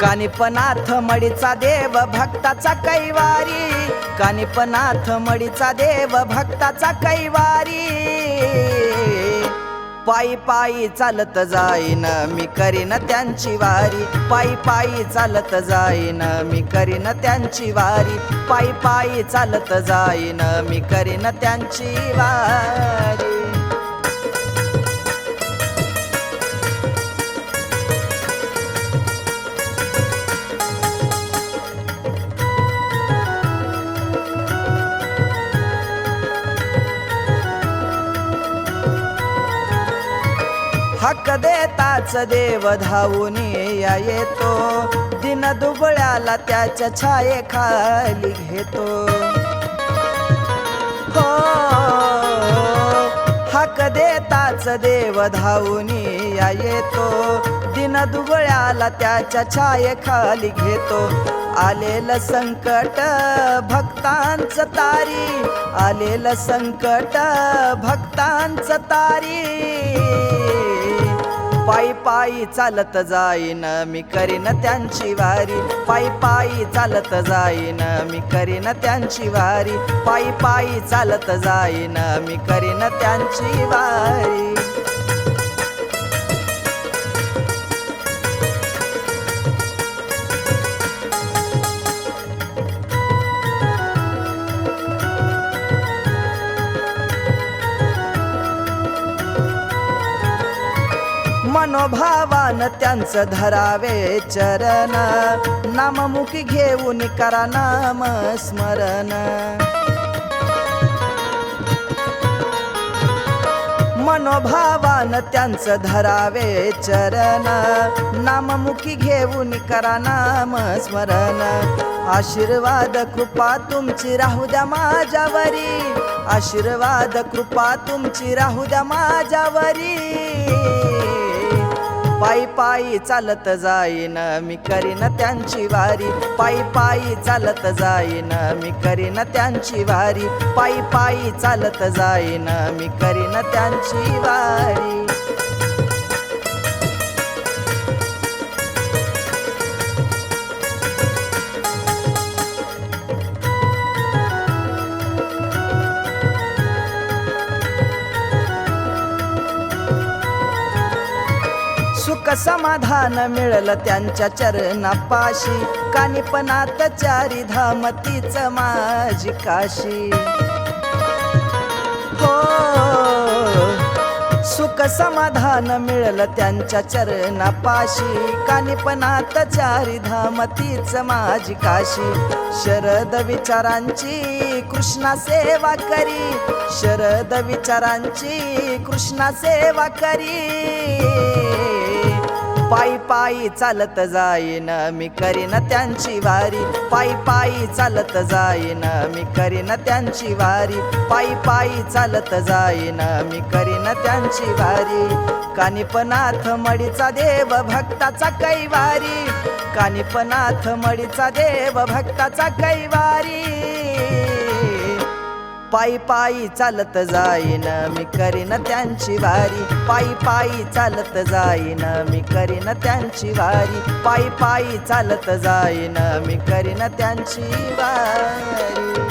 कानिपनाथ मडीचा देव भक्ताचा कैवारी. कानिपनाथ मडीचा देव भक्ताचा कैवारी. पायी पायी चालत जाईन मी करीन त्यांची वारी. पायी पायी चालत जाईन मी करीन त्यांची वारी. पायी पायी चालत जाईन मी करीन त्यांची वारी. हक देताच देव धावून या येतो. दिन दुबळ्याला त्याच्या छाये खाली घेतो. हो हक्क देताच देव धावून या येतो. दिन दुबळ्याला त्याच्या छाये खाली घेतो. आलेलं संकट भक्तांच तारी आलेलं संकट भक्तांच तारी. पायी पायी चालत जाईन मी करीन त्यांची वारी. पायी पायी चालत जाईन मी करीन त्यांची वारी. पायी पायी चालत जाईन मी करीन त्यांची वारी. मनोभावान त्यांचं धरावे चरण. नाममुखी घेऊन करा नाम स्मरण. मनोभावान त्यांचं धरावे चरण. नाममुखी घेऊन करा नाम स्मरण. आशीर्वाद कृपा तुमची राहू द्या माझ्यावरी. आशीर्वाद कृपा तुमची राहू द्या माझ्यावरी. पायी पायी चालत जाईन मी करीन त्यांची वारी. पायी पायी चालत जाईन मी करीन त्यांची वारी. पायी पायी चालत जाईन मी करीन त्यांची वारी. समाधान मिळलं त्यांच्या चरणापाशी. कानिपनात चारी धामतीच माझी काशी. हो सुख समाधान मिळलं त्यांच्या चरणापाशी. कानिपनात चारी धामतीच माझी काशी. शरद विचारांची कृष्णा सेवा करी. शरद विचारांची कृष्णा सेवा करी. पायी पायी चालत जाईन मी करीन त्यांची वारी. पायी पायी चालत जाईन मी करीन त्यांची वारी. पायी पायी चालत जाईन मी करीन त्यांची वारी. कानिपनाथ मडीचा देव भक्ताचा कैवारी. कानिपनाथ मडीचा देव भक्ताचा कैवारी. पायी पायी चालत जाईन मी करीन त्यांची वारी. पायी पायी चालत जाईन मी करीन त्यांची वारी. पायी पायी चालत जाईन मी करीन त्यांची वारी.